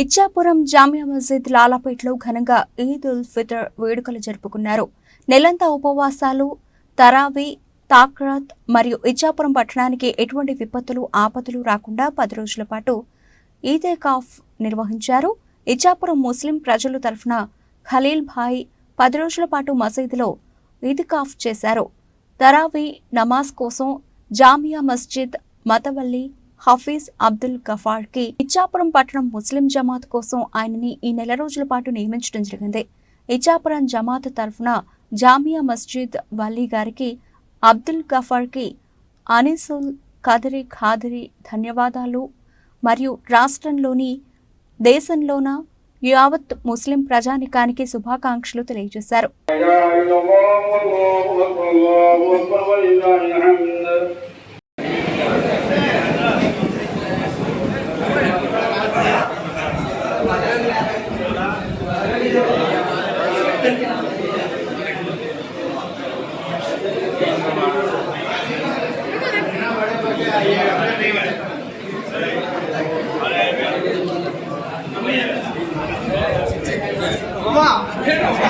ఇచ్చాపురం జామియా మస్జిద్ లాలాపేటలో ఘనంగా ఈద్ ఉల్ ఫితర్ వేడుకలు జరుపుకున్నారు. నెలంతా ఉపవాసాలు తరావీ తాక్రాత్ మరియు ఇచ్చాపురం పట్టణానికి ఎటువంటి విపత్తులు ఆపదలు రాకుండా పది రోజుల పాటు ఈదే కాఫ్ నిర్వహించారు. ఇచ్చాపురం ముస్లిం ప్రజల తరఫున ఖలీల్ భాయ్ పది రోజుల పాటు మసీదులో ఈద్కాఫ్ చేశారు. తరావీ నమాజ్ కోసం జామియా మస్జిద్ మతవల్లి హఫీజ్ అబ్దుల్ గఫార్కి ఇచ్చాపురం పట్టణం ముస్లిం జమాత్ కోసం ఆయనని ఈ నెల రోజుల పాటు నియమించడం జరిగింది. ఇచ్చాపురం జమాత్ తరఫున జామియా మస్జిద్ వల్లీ గారికి అబ్దుల్ గఫార్కి అనిసుల్ కదరి ఖాదరి ధన్యవాదాలు. మరియు రాష్ట్రంలోని దేశంలోన యావత్ ముస్లిం ప్రజానికానికి శుభాకాంక్షలు తెలియజేశారు. Come on.